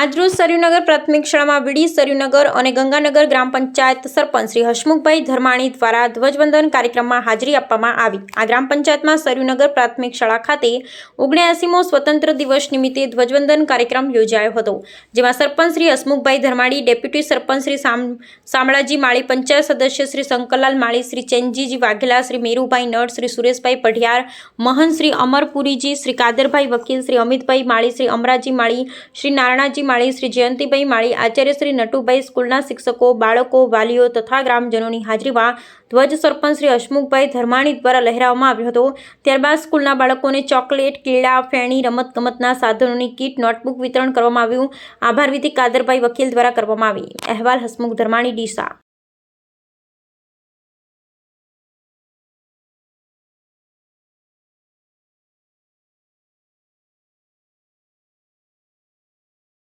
આજરોજ સરયુનગર પ્રાથમિક શાળામાં વીડી સરયુનગર અને ગંગાનગર ગ્રામ પંચાયત સરપંચ શ્રી હસમુખભાઈ ધર્માણી દ્વારા ધ્વજવંદન કાર્યક્રમમાં હાજરી આપવામાં આવી. આ ગ્રામ પંચાયતમાં સરયુનગર પ્રાથમિક શાળા ખાતે ઓગણ્યાસીમો સ્વતંત્ર દિવસ નિમિત્તે ધ્વજવંદન કાર્યક્રમ યોજાયો હતો, જેમાં સરપંચ શ્રી હસમુખભાઈ ધર્માણી, ડેપ્યુટી સરપંચ શ્રી શામળાજી માળી, પંચાયત સદસ્ય શ્રી શંકરલાલ માળી, શ્રી ચેનજીજી વાઘેલા, શ્રી મેરુભાઈ નડ શ્રી સુરેશભાઈ પઢિયાર, મહંત શ્રી અમરપુરીજી, શ્રી કાદરભાઈ વકીલ, શ્રી અમિતભાઈ માળી, શ્રી અમરાજી માળી, શ્રી નારણાજી માળી શ્રી જયંતિભાઈ માળી, આચાર્ય શ્રી નટુભાઈ સ્કૂલના શિક્ષકો, બાળકો, વાલીઓ તથા ગ્રામજનોની હાજરીમાં ધ્વજ સરપંચ શ્રી હસમુખભાઈ ધર્માણી દ્વારા લહેરાવવામાં આવ્યો હતો. ત્યારબાદ સ્કૂલના બાળકોને ચોકલેટ કીડા ફેણી, રમતગમતના સાધનોની કીટ, નોટબુક વિતરણ કરવામાં આવ્યું. આભાર વિધિ કાદરભાઈ વકીલ દ્વારા કરવામાં આવી. અહેવાલ હસમુખ ધર્માણી, ડીસા.